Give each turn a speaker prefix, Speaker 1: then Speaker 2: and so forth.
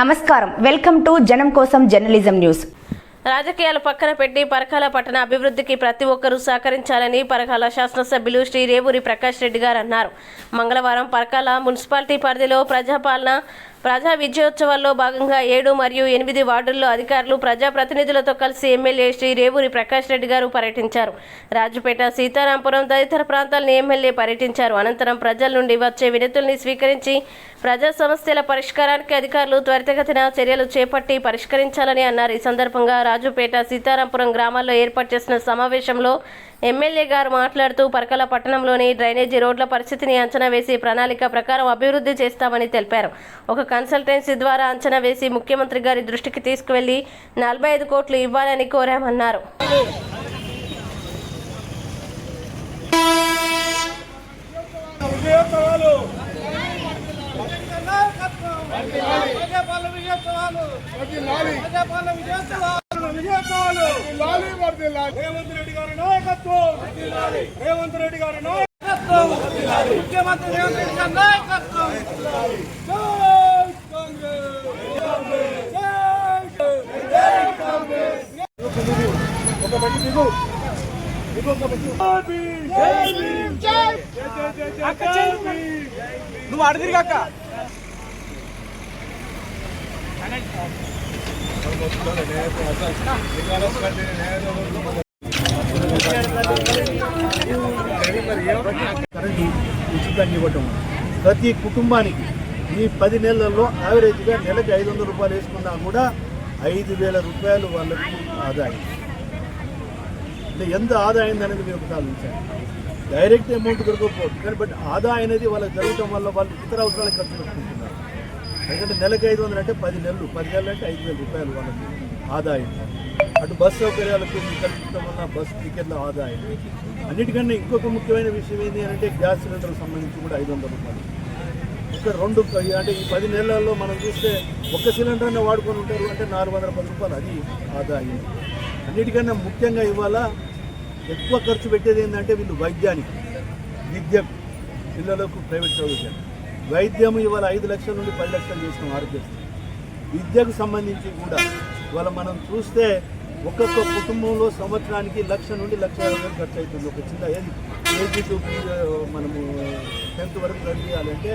Speaker 1: నమస్కారం. Welcome to జనం కోసం జర్నలిజం న్యూస్.
Speaker 2: రాజకీయాలు పక్కన పెట్టి పరకాల పట్టణ అభివృద్ధికి ప్రతి ఒక్కరూ సహకరించాలని పరకాల శాసనసభ్యులు శ్రీ రేవూరి ప్రకాష్ రెడ్డి గారు అన్నారు. మంగళవారం పరకాల మున్సిపాలిటీ పరిధిలో ప్రజాపాలన ప్రజా విజయోత్సవాల్లో భాగంగా ఏడు మరియు ఎనిమిది వార్డుల్లో అధికారులు ప్రజాప్రతినిధులతో కలిసి ఎమ్మెల్యే శ్రీ రేవూరి ప్రకాష్ రెడ్డి గారు పర్యటించారు. రాజుపేట సీతారాంపురం తదితర ప్రాంతాలను ఎమ్మెల్యే పర్యటించారు. అనంతరం ప్రజల నుండి వచ్చే వినతుల్ని స్వీకరించి ప్రజా సమస్యల పరిష్కారానికి అధికారులు త్వరితగతిన చర్యలు చేపట్టి పరిష్కరించాలని అన్నారు. ఈ సందర్భంగా రాజుపేట సీతారాంపురం గ్రామాల్లో ఏర్పాటు చేసిన సమావేశంలో ఎమ్మెల్యే గారు మాట్లాడుతూ పరకల పట్టణంలోని డ్రైనేజీ రోడ్ల పరిస్థితిని అంచనా వేసి ప్రణాళిక ప్రకారం అభివృద్ధి చేస్తామని తెలిపారు. ఒక కన్సల్టెన్సీ ద్వారా అంచనా వేసి ముఖ్యమంత్రి గారి దృష్టికి తీసుకువెళ్ళి నలభై ఐదు కోట్లు ఇవ్వాలని కోరామన్నారు.
Speaker 3: విజయోత్సవాలు ప్రజాపాలన విజయోత్సవాలు విజయోత్సవాలు విజయోత్సవాలు రేవంత్ రెడ్డి గారి నాయకత్వం. రేవంత్ రెడ్డి గారి నాయకత్వం. ముఖ్యమంత్రి రేవంత్ రెడ్డి గారి నాయకత్వం. జై కాంగ్రెస్ జై కాంగ్రెస్ ఒక మంచి దిగు నువ్వు అడిగిరి అక్క. కరెంటు ఉచితంగా ఇవ్వటం ప్రతి కుటుంబానికి ఈ పది నెలల్లో యావరేజ్గా నెలకి ఐదు వందల రూపాయలు వేసుకున్నా కూడా ఐదు వేల రూపాయలు వాళ్ళకు ఆదాయం. అంటే ఎంత ఆదాయం అనేది మీరు ఆలోచించాలి డైరెక్ట్ అమౌంట్ దొరకకపోవచ్చు. కానీ బట్ ఆదాయం అనేది వాళ్ళకి జరగటం వల్ల వాళ్ళు ఇతర అవసరాలకు ఖర్చు పెట్టుకుంటున్నారు. ఎందుకంటే నెలకు ఐదు వందలు అంటే పది నెలలు. పది నెలలు అంటే ఐదు వేల రూపాయలు వాళ్ళకి ఆదాయం. అటు బస్ సౌకర్యాలకు కల్పించడం వల్ల బస్ టికెట్ల ఆదాయం. అన్నిటికన్నా ఇంకొక ముఖ్యమైన విషయం ఏంటి అంటే గ్యాస్ సిలిండర్కి సంబంధించి కూడా ఐదు వందల రూపాయలు. ఇక్కడ రెండు అంటే ఈ పది నెలల్లో మనం చూస్తే ఒక్క సిలిండర్నే వాడుకొని ఉంటారు అంటే నాలుగు వందల పది రూపాయలు. అది ఆదాయం. అన్నిటికన్నా ముఖ్యంగా ఇవాళ ఎక్కువ ఖర్చు పెట్టేది ఏంటంటే వీళ్ళు వైద్యానికి విద్యకు పిల్లలకు ప్రైవేట్ చదువుతారు వైద్యం ఇవాళ ఐదు లక్షల నుండి పది లక్షలు చేసిన ఆరోగ్యశ్రీ విద్యకు సంబంధించి కూడా ఇవాళ మనం చూస్తే ఒక్కొక్క కుటుంబంలో సంవత్సరానికి లక్ష నుండి లక్ష యాభై వేలు ఖర్చు అవుతుంది. ఒక చిన్న ఏది ఏజీ టు మనము టెన్త్ వరకు చేయాలంటే